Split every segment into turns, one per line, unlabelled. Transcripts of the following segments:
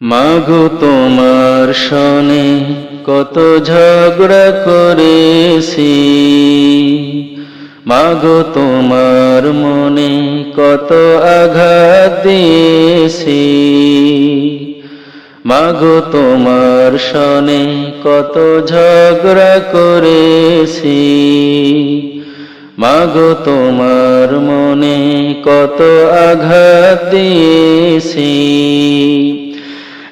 মাগো তোমার সনে কত ঝগড়া করেছি। মাগো তোমার মনে কত আঘাত দিয়েছি। মাগো তোমার সনে কত ঝগড়া করেছি। মাগো তোমার মনে কত আঘাত দিয়েছি।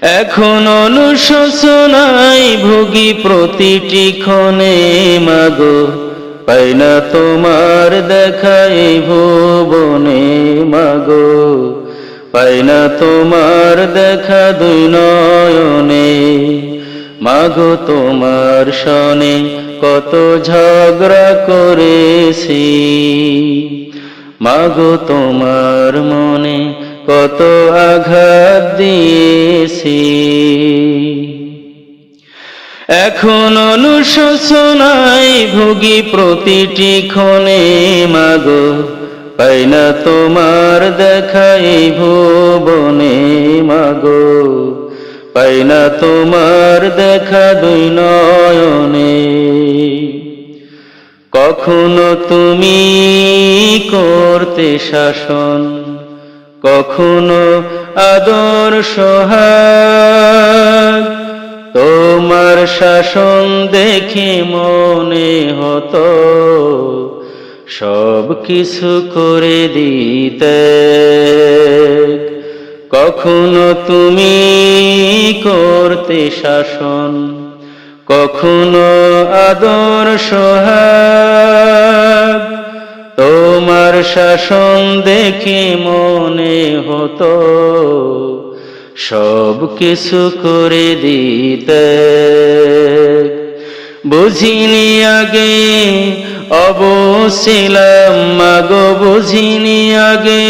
এখন অনুশোচনায় ভুগি প্রতিটি ক্ষণে, মাগো, পাই না তোমার দেখাই ভুবনে, মাগো, পাই না তোমার দেখা দুই নয়নে। মাগো, তোমার সনে কত ঝগড়া করেছি। মাগো, তোমার মনে কত আঘাত দিয়েছি। এখন অনুশোচনায় ভুগি প্রতিটি ক্ষণে, মাগো, পাই না তোমার দেখাই ভুবনে, মাগো, পাই না তোমার দেখা দুই নয়নে। কখনো তুমি করতে শাসন কখনো আদর সোহাগ। তোমার শাসন দেখে মনে হতো, সব কিছু করে দিতে। কখনো তুমি করতে শাসন, কখনো আদর সোহাগ। শাসন দেখে মনে হতো, সব কিছু করে দিতে। বুঝিনি আগে অবশিলাম মাগো, বুঝিনি আগে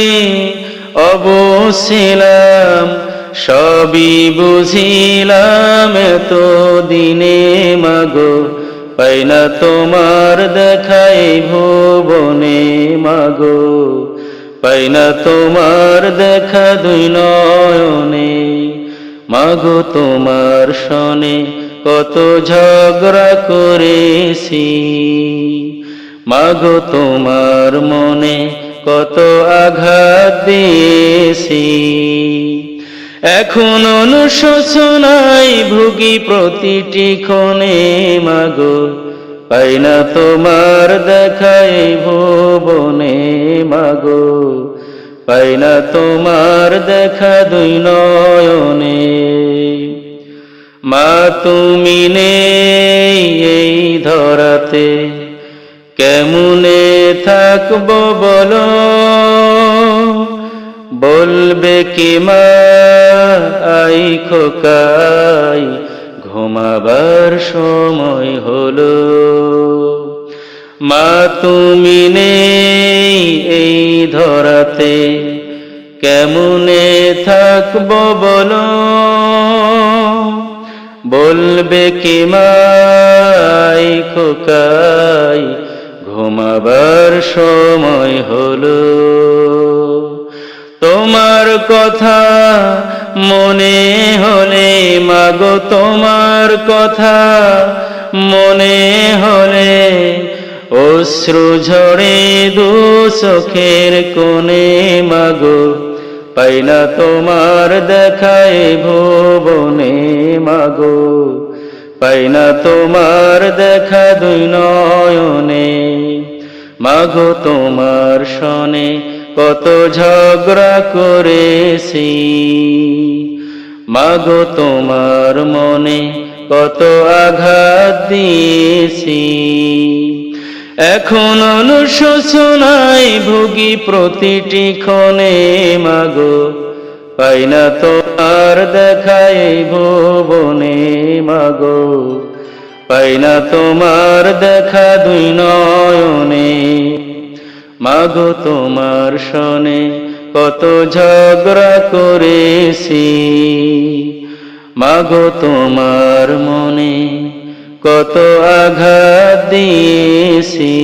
অবশিলাম সবই বুঝিলাম তো দিনে মাগো। পাই না তোমার দেখাই ভুবনে মাগো? পাই না তোমার দেখা দুই নয়নে? মাগো, তোমার সনে কত ঝগড়া করেছি। মাগো, তোমার মনে কত আঘাত দিয়েছি। এখন অনুশোচনায় ভুগি প্রতিটি ক্ষণে, মাগো। পাই না তোমার দেখাই ভুবনে, মাগো। পাই না তোমার দেখা দুই নয়নে। মা, তুমি নেই এই ধরাতে, কেমনে থাকব বলো? বলবে কি মা? আই খোকাই, ঘুমাবার সময় হলো। মা, তুমি নেই এই ধরাতে, কেমনে থাকব বলো? বলবে কি মাই খোকাই, ঘুমাবার সময় হলো। তোমার কথা মনে হলে মাগো তোমার কথা, মনে হলে অশ্রু ঝরে দু চোখের কোণে মাগো, পাই না তোমার দেখায় ভুবনে মাগো, পাই না তোমার দেখা দুই নয়নে, মাগো তোমার সনে কত ঝগড়া করেছি। মাগো, তোমার মনে কত আঘাত দিয়েছি। এখন অনুশোচনায় ভুগি প্রতিটি ক্ষণে, মাগো, পাই না তোমার দেখাই ভুবনে, মাগো, পাই না তোমার দেখা দুই নয়নে। মাগো তোমার সনে কত ঝগড়া করেছি। মাগো তোমার মনে কত আঘাত দিয়েছি।